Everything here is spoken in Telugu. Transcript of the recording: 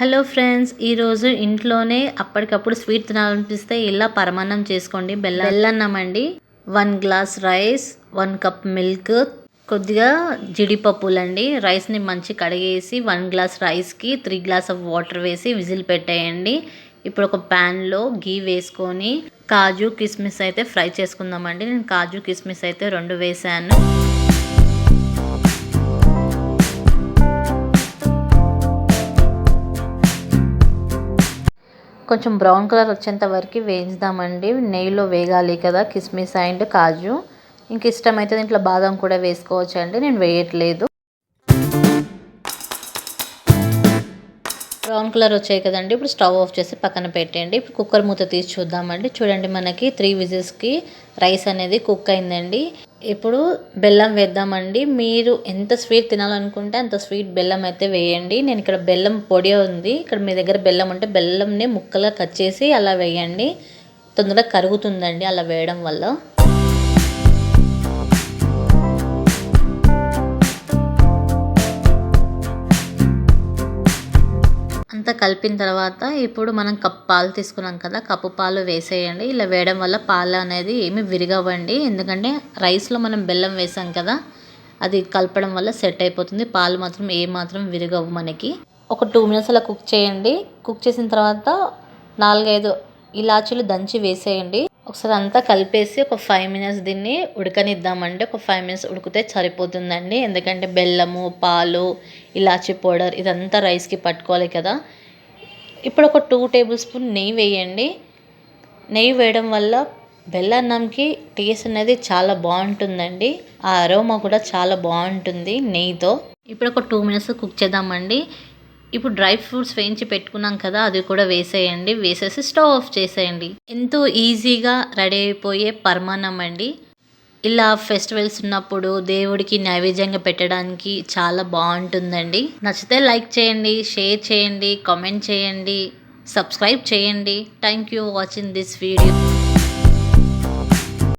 హలో ఫ్రెండ్స్ ఈరోజు ఇంట్లోనే అప్పటికప్పుడు స్వీట్ తినాలనిపిస్తే ఇలా పరమాన్నం చేసుకోండి. బెల్ల బెల్లన్నం అండి. One glass rice one cup milk కొద్దిగా జీడిపప్పులండి. రైస్ని మంచి కడిగేసి వన్ గ్లాస్ రైస్కి త్రీ గ్లాస్ ఆఫ్ వాటర్ వేసి విజిల్ పెట్టేయండి. ఇప్పుడు ఒక ప్యాన్లో గీ వేసుకొని కాజు కిస్మిస్ అయితే ఫ్రై చేసుకుందామండి. నేను కాజు కిస్మిస్ అయితే రెండు వేసాను. కొంచెం బ్రౌన్ కలర్ వచ్చేంత వరకు వేయించుదామండి నెయ్యిలో వేగాలి కదా కిస్మిస్ అండ్ కాజు. ఇంక ఇష్టమైతే దీంట్లో బాదం కూడా వేసుకోవచ్చు అండి నేను వేయట్లేదు. బ్రౌన్ కలర్ వచ్చాయి కదండి ఇప్పుడు స్టవ్ ఆఫ్ చేసి పక్కన పెట్టండి ఇప్పుడు కుక్కర్ మూత తీసి చూద్దామండి. చూడండి మనకి త్రీ విజిల్స్కి రైస్ అనేది కుక్ అయిందండి. ఇప్పుడు బెల్లం వేద్దామండి. మీరు ఎంత స్వీట్ తినాలనుకుంటే అంత స్వీట్ బెల్లం అయితే వేయండి. నేను ఇక్కడ బెల్లం పొడి ఉంది. ఇక్కడ మీ దగ్గర బెల్లం ఉంటే బెల్లంని ముక్కలుగా కట్ చేసి అలా వేయండి. తొందరగా కరుగుతుందండి అలా వేయడం వల్ల. అంతా కలిపిన తర్వాత ఇప్పుడు మనం కప్ పాలు తీసుకున్నాం కదా కప్పు పాలు వేసేయండి. ఇలా వేయడం వల్ల పాలు అనేది ఏమి విరగవండి. ఎందుకంటే రైస్లో మనం బెల్లం వేసాం కదా అది కలపడం వల్ల సెట్ అయిపోతుంది. పాలు మాత్రం ఏ మాత్రం విరగవు మనకి. ఒక టూ మినిట్స్ అలా కుక్ చేయండి. కుక్ చేసిన తర్వాత నాలుగైదు ఇలాచీలు దంచి వేసేయండి. ఒకసారి అంతా కలిపేసి ఒక ఫైవ్ మినిట్స్ దీన్ని ఉడకనిద్దామండి. ఒక ఫైవ్ మినిట్స్ ఉడికితే సరిపోతుందండి. ఎందుకంటే బెల్లము పాలు ఇలాచీ పౌడర్ ఇదంతా రైస్కి పట్టుకోవాలి కదా. ఇప్పుడు ఒక టూ టేబుల్ స్పూన్ నెయ్యి వేయండి. నెయ్యి వేయడం వల్ల బెల్లన్నంకి టేస్ట్ అనేది చాలా బాగుంటుందండి. ఆ అరోమా కూడా చాలా బాగుంటుంది నెయ్యితో. ఇప్పుడు ఒక టూ మినిట్స్ కుక్ చేద్దామండి. ఇప్పుడు డ్రై ఫ్రూట్స్ వేయించి పెట్టుకున్నాం కదా అది కూడా వేసేయండి. వేసేసి స్టవ్ ఆఫ్ చేసేయండి. ఎంతో ఈజీగా రెడీ అయిపోయే పర్మానం అండి. ఇలా ఫెస్టివల్స్ ఉన్నప్పుడు దేవుడికి నైవేద్యంగా పెట్టడానికి చాలా బాగుంటుందండి. నచ్చితే లైక్ చేయండి షేర్ చేయండి కామెంట్ చేయండి సబ్స్క్రైబ్ చేయండి. Thank you watching this video